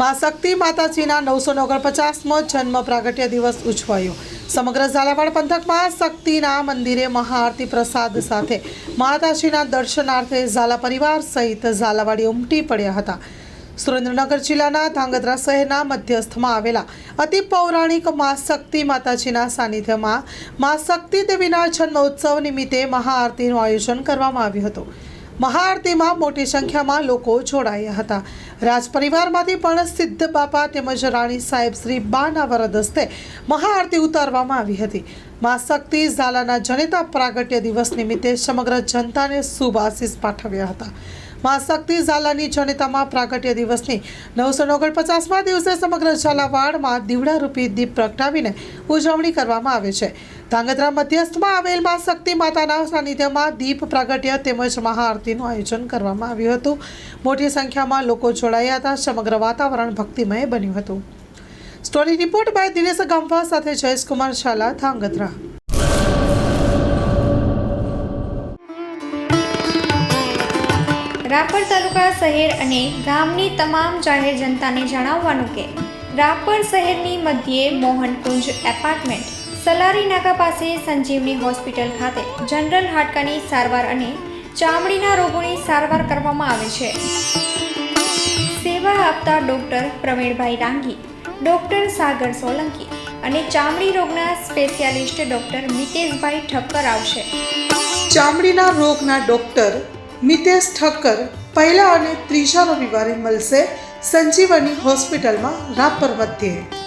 મા શક્તિ માતાજીના નવસો ઓગણપચાસમો જન્મ પ્રાગટ્ય દિવસ ઉજવાયો. સમગ્ર ઝાલાવાડ પંથકમાં શક્તિના મંદિરે મહાઆરતી પ્રસાદ સાથે માતાજીના દર્શનાર્થે ઝાલા પરિવાર સહિત ઝાલાવાડી ઉમટી પડ્યા હતા. સુરેન્દ્રનગર જિલ્લાના ધાંગધ્રા શહેરના મધ્યસ્થમાં આવેલા અતિ પૌરાણિક મા શક્તિ માતાજીના સાનિધ્યમાં મા શક્તિ દેવીના જન્મોત્સવ નિમિત્તે મહાઆરતીનું આયોજન કરવામાં આવ્યું હતું. મહાઆરતીમાં મોટી સંખ્યામાં લોકો જોડાયા હતા. રાજપરિવારમાંથી પણ સિદ્ધ બાપા તેમજ રાણી સાહેબ શ્રી બાના વરદ હસ્તે મહાઆરતી ઉતારવામાં આવી હતી. મા શક્તિ ઝાલાના જનેતા પ્રાગટ્ય દિવસ નિમિત્તે સમગ્ર જનતાને શુભ આશીષ પાઠવ્યા હતા. મા શક્તિ ઝાલાની જનિતામાં પ્રાગટ્ય દિવસની નવસો ઓગણપચાસમાં દિવસે સમગ્ર ઝાલાવાડમાં દીવડારૂપી દીપ પ્રગટાવીને ઉજવણી કરવામાં આવે છે. ધાંગધ્રા મધ્યસ્થમાં આવેલ મા શક્તિ માતાના સાનિધ્યમાં દીપ પ્રાગટ્ય તેમજ મહાઆરતીનું આયોજન કરવામાં આવ્યું હતું. મોટી સંખ્યામાં લોકો જોડાયા હતા. સમગ્ર વાતાવરણ ભક્તિમય બન્યું હતું. Story report by Dinesh Gambha સાથે જયેશકુમાર શાલા, ધાંગધ્રા. રાપર તાલુકા શહેર અને ગામની તમામ જાહેર જનતાને જણાવવાનું કે, રાપર શહેરની મધ્યે મોહનકુંજ એપાર્ટમેન્ટ સલારી નાકા પાસે સંજીવની હોસ્પિટલ ખાતે જનરલ હાડકાની સારવાર અને ચામડીના રોગોની સારવાર કરવામાં આવે છે. સેવા આપતા ડૉક્ટર પ્રવીણભાઈ રાંગી ડૉક્ટર સાગર સોલંકી અને ચામડી રોગના સ્પેશિયાલિસ્ટ ડૉક્ટર મિતેશભાઈ ઠક્કર આવશે. ચામડીના રોગના ડોક્ટર મિતેશ ઠક્કર પહેલા અને ત્રીજા રવિવારે મળશે સંજીવની હોસ્પિટલમાં રાપર મધ્યે.